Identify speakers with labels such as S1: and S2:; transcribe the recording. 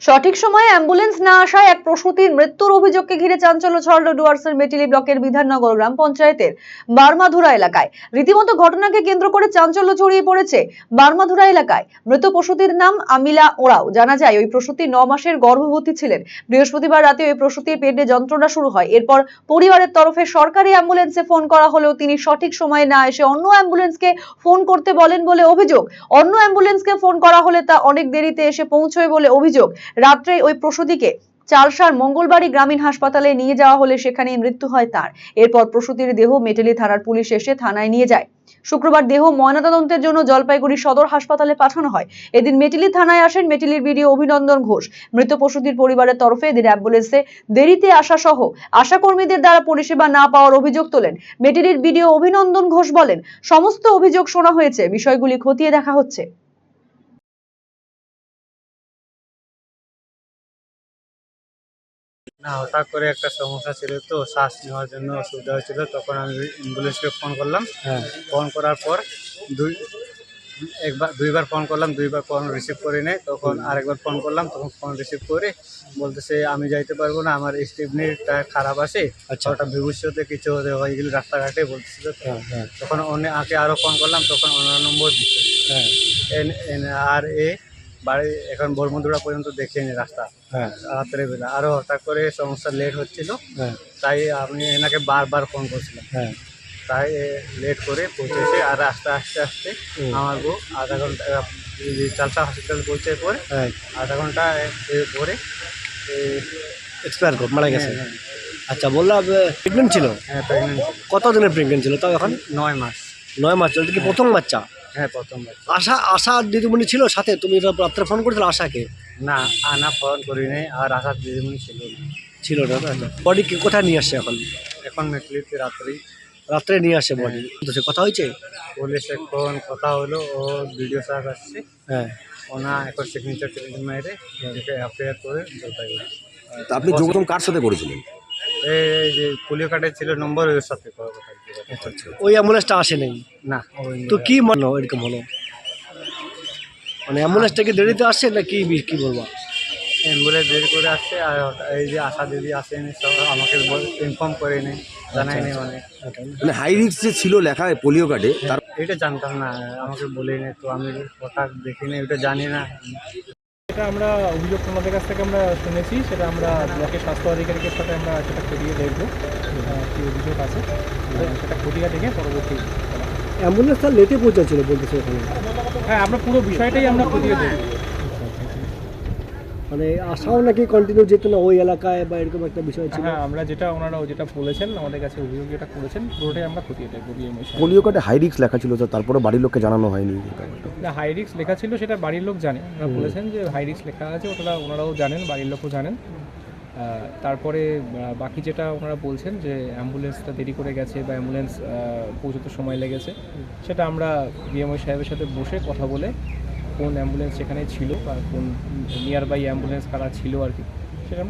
S1: সঠিক সময়ে অ্যাম্বুলেন্স না আসায় এক প্রসূতির মৃত্যুর অভিযোগকে ঘিরে চাঞ্চল্য ছড়ল ডুয়ার্সের মেটিলি ব্লকের বিধাননগর গ্রাম পঞ্চায়েতের বারমাধুরা এলাকায়। রীতিমতো ঘটনাকে কেন্দ্র করে চাঞ্চল্য ছড়িয়ে পড়েছে বারমাধুরা এলাকায়। মৃত প্রসূতির নাম আমিলা ওরাও। জানা যায়, ওই প্রসূতি ন মাসের গর্ভবতী ছিলেন। বৃহস্পতিবার রাতে ওই প্রসূতির পেটে যন্ত্রণা শুরু হয়। এরপর পরিবারের তরফে সরকারি অ্যাম্বুলেন্সে ফোন করা হলেও তিনি সঠিক সময়ে না এসে অন্য অ্যাম্বুলেন্সকে ফোন করতে বলেন বলে অভিযোগ। অন্য অ্যাম্বুলেন্সকে ফোন করা হলে তা অনেক দেরিতে এসে পৌঁছয় বলে অভিযোগ। রাত্রে ওই প্রসূতিকে চালসার মঙ্গলবাড়ি গ্রামীণ হাসপাতালে নিয়ে যাওয়া হলে সেখানেই মৃত্যু হয় তার। এরপর প্রসূতির দেহ মেটেলি থানার পুলিশ এসে থানায় নিয়ে যায়। শুক্রবার দেহ ময়নাতদন্তের জন্য জলপাইগুড়ি সদর হাসপাতালে পাঠানো হয়। এদিন মেটিলি থানায় আসেন মেটিলির বিডিও অভিনন্দন ঘোষ। মৃত প্রসূতির পরিবারের তরফে এদিন অ্যাম্বুলেন্সে দেরিতে আসা সহ আশাকর্মীদের দ্বারা পরিষেবা না পাওয়ার অভিযোগ তোলেন। মেটিলির বিডিও অভিনন্দন ঘোষ বলেন, সমস্ত অভিযোগ শোনা হয়েছে, বিষয়গুলি খতিয়ে দেখা হচ্ছে।
S2: না হঠাৎ করে একটা সমস্যা ছিল তো শ্বাস নেওয়ার জন্য অসুবিধা হয়েছিল তখন আমি অ্যাম্বুলেন্সকে ফোন করলাম।
S3: হ্যাঁ।
S2: ফোন করার পর দুই একবার দুইবার ফোন করলাম দুইবার ফোন রিসিভ করি নাই তখন আরেকবার ফোন করলাম তখন ফোন রিসিভ করে বলতেছে আমি যাইতে পারব না আমার স্টিভনিটা খারাপ আছে
S3: আচ্ছা।
S2: ওটা ভবিষ্যতে কিছু হয়ে গেলে রাস্তাঘাটে বলতেছিল।
S3: হ্যাঁ হ্যাঁ।
S2: তখন অন্য আগে আরও ফোন করলাম তখন অন্য নম্বর দিচ্ছে
S3: হ্যাঁ।
S2: এন এন আর এ বাড়ি এখন বরমুদুড়া পর্যন্ত দেখিনি রাস্তা।
S3: হ্যাঁ।
S2: রাত্রে বেলা। আরও হঠাৎ করে সমস্যা লেট হচ্ছিল।
S3: হ্যাঁ।
S2: তাই আমি এনাকে বারবার ফোন করছিলাম
S3: হ্যাঁ।
S2: তাই লেট করে পৌঁছেছে আর আস্তে আস্তে আস্তে। আমার বউ আধা ঘণ্টা চালসা হসপিটাল পৌঁছে পরে আধা ঘণ্টা পরে
S3: এক্সপায়ার কর মারা গেছে। আচ্ছা বললাম প্রেগনেন্ট ছিল?
S2: হ্যাঁ প্রেগনেন্ট
S3: কত দিনের প্রেগনেন্ট ছিল তাও এখন?
S2: নয় মাস।
S3: নয় মাস চলছে কি প্রথম বাচ্চা?
S2: হ্যাঁ প্রথম বাচ্চা।
S3: আশা আশা দিদিমণি ছিল সাথে? তুমি রাত্রে ফোন করেছিল আশাকে?
S2: না আনা ফোন করি নাই আর আসার দিদিমণি ছিল না।
S3: ছিল না বডি কি কোথায় নিয়ে আসছে এখন?
S2: এখন মেটলিতে রাত্রি।
S3: রাত্রে নিয়ে আসে বডি কথা হয়েছে?
S2: পুলিশ এখন কথা হলো ও ভিডিও সাহেব আসছে।
S3: হ্যাঁ।
S2: ওনা এখন সিগনেচার মেরে এফআইআর করে জলপাইগুড়ি।
S4: তা আপনি যোগদান কার সাথে করেছিলেন?
S2: যে পোলিও কার্ডের ছিল নম্বর ওর সাথে কথা
S3: ওই অ্যাম্বুলেন্সটা আসে নাই?
S2: না। ওই
S3: তো কি মনে এরকম হলো? মানে অ্যাম্বুলেন্সটা কি দেরিতে আসছে না কি কি বলব?
S2: অ্যাম্বুলেন্স দেরি করে আসছে আর এই যে আশা দিদি আসেনি সব আমাকে ইনফর্ম করেনি জানায়নি মানে
S4: মানে হাই রিস্ক যে ছিল লেখা পোলিও কার্ডে তার
S2: এটা জানতাম না আমাকে বলেনি তো আমি কথা দেখিনি ওটা জানি না।
S5: এটা আমরা অভিযোগ তোমাদের কাছ থেকে আমরা শুনেছি সেটা আমরা ব্লকের স্বাস্থ্য আধিকারিকের সাথে আমরা সেটা খতিয়ে দেখব কি অভিযোগ আছে। সেটা খতিয়ে দেখে পরবর্তী অ্যাম্বুলেন্স
S3: তার লেটে পৌঁছাচ্ছিল বলতেছে ওখানে।
S5: হ্যাঁ আমরা পুরো বিষয়টাই আমরা খতিয়ে দেখব।
S3: মানে আসাও নাকি কন্টিনিউ যেত না ওই এলাকায় বা এরকম একটা বিষয় ছিল?
S5: হ্যাঁ আমরা যেটা ওনারা যেটা বলেছেন আমাদের কাছে অভিযোগ যেটা করেছেন পুরোটাই আমরা খতিয়ে দেখব বিএমএ
S4: পোলিও কার্ডে হাই রিস্ক লেখা ছিল তো তারপরে বাড়ির লোককে জানানো হয়নি।
S5: না হাই রিক্স লেখা ছিল সেটা বাড়ির লোক জানে। ওনারা বলেছেন যে হাই রিক্স লেখা আছে ওটা ওনারাও জানেন বাড়ির লোকও জানেন। তারপরে বাকি যেটা ওনারা বলছেন যে অ্যাম্বুলেন্সটা দেরি করে গেছে বা অ্যাম্বুলেন্স পৌঁছতে সময় লেগেছে সেটা আমরা বিএমও সাহেবের সাথে বসে কথা বলে কোন অ্যাম্বুলেন্স সেখানে ছিল আর কোন নিয়ার বাই অ্যাম্বুলেন্স কারা ছিল আর কি।